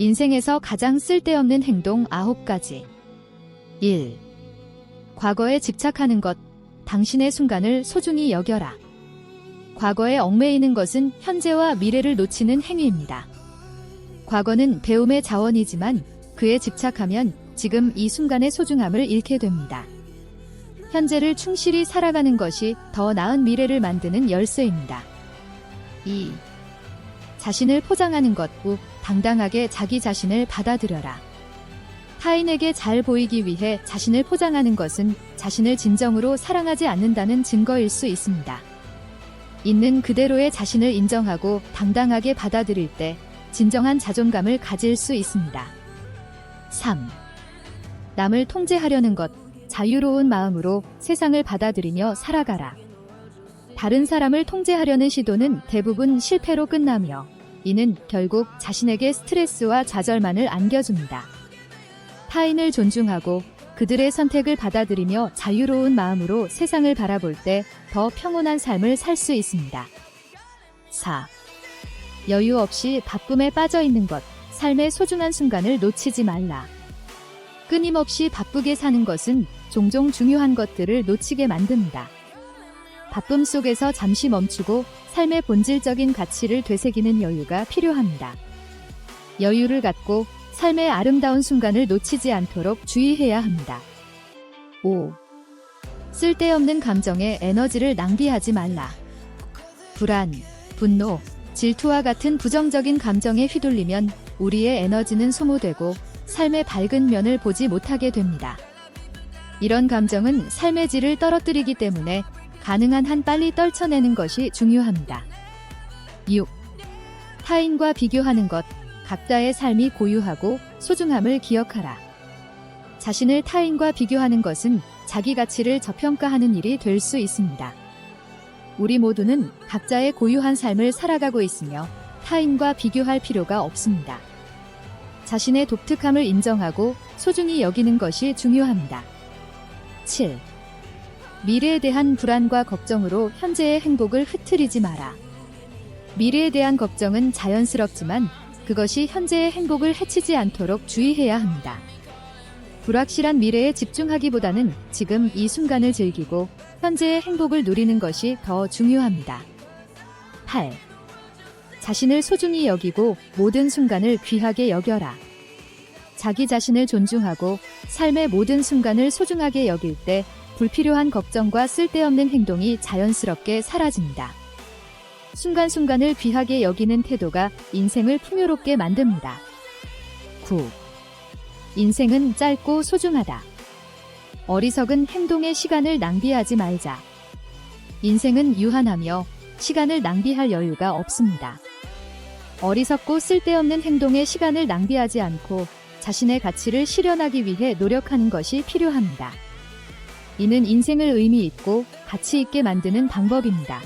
인생에서 가장 쓸데없는 행동 9가지. 1. 과거에 집착하는 것. 당신의 순간을 소중히 여겨라. 과거에 얽매이는 것은 현재와 미래를 놓치는 행위입니다. 과거는 배움의 자원이지만 그에 집착하면 지금 이 순간의 소중함을 잃게 됩니다. 현재를 충실히 살아가는 것이 더 나은 미래를 만드는 열쇠입니다. 2. 자신을 포장하는 것후 당당하게 자기 자신을 받아들여라. 타인에게 잘 보이기 위해 자신을 포장하는 것은 자신을 진정으로 사랑하지 않는다는 증거일 수 있습니다. 있는 그대로의 자신을 인정하고 당당하게 받아들일 때 진정한 자존감을 가질 수 있습니다. 3. 남을 통제하려는 것, 자유로운 마음으로 세상을 받아들이며 살아가라. 다른 사람을 통제하려는 시도는 대부분 실패로 끝나며 이는 결국 자신에게 스트레스와 좌절만을 안겨줍니다. 타인을 존중하고 그들의 선택을 받아들이며 자유로운 마음으로 세상을 바라볼 때 더 평온한 삶을 살 수 있습니다. 4. 여유 없이 바쁨에 빠져 있는 것, 삶의 소중한 순간을 놓치지 말라. 끊임없이 바쁘게 사는 것은 종종 중요한 것들을 놓치게 만듭니다. 바쁨 속에서 잠시 멈추고 삶의 본질적인 가치를 되새기는 여유가 필요합니다. 여유를 갖고 삶의 아름다운 순간을 놓치지 않도록 주의해야 합니다. 5. 쓸데없는 감정에 에너지를 낭비하지 말라. 불안, 분노, 질투와 같은 부정적인 감정에 휘둘리면 우리의 에너지는 소모되고 삶의 밝은 면을 보지 못하게 됩니다. 이런 감정은 삶의 질을 떨어뜨리기 때문에 가능한 한 빨리 떨쳐내는 것이 중요합니다. 6. 타인과 비교하는 것, 각자의 삶이 고유하고 소중함을 기억하라. 자신을 타인과 비교하는 것은 자기 가치를 저평가하는 일이 될 수 있습니다. 우리 모두는 각자의 고유한 삶을 살아가고 있으며 타인과 비교할 필요가 없습니다. 자신의 독특함을 인정하고 소중히 여기는 것이 중요합니다. 7. 미래에 대한 불안과 걱정으로 현재의 행복을 흐트리지 마라. 미래에 대한 걱정은 자연스럽지만 그것이 현재의 행복을 해치지 않도록 주의해야 합니다. 불확실한 미래에 집중하기보다는 지금 이 순간을 즐기고 현재의 행복을 누리는 것이 더 중요합니다. 8. 자신을 소중히 여기고 모든 순간을 귀하게 여겨라. 자기 자신을 존중하고 삶의 모든 순간을 소중하게 여길 때 불필요한 걱정과 쓸데없는 행동이 자연스럽게 사라집니다. 순간순간을 귀하게 여기는 태도가 인생을 풍요롭게 만듭니다. 9. 인생은 짧고 소중하다. 어리석은 행동에 시간을 낭비하지 말자. 인생은 유한하며 시간을 낭비할 여유가 없습니다. 어리석고 쓸데없는 행동에 시간을 낭비하지 않고 자신의 가치를 실현하기 위해 노력하는 것이 필요합니다. 이는 인생을 의미 있고 가치 있게 만드는 방법입니다.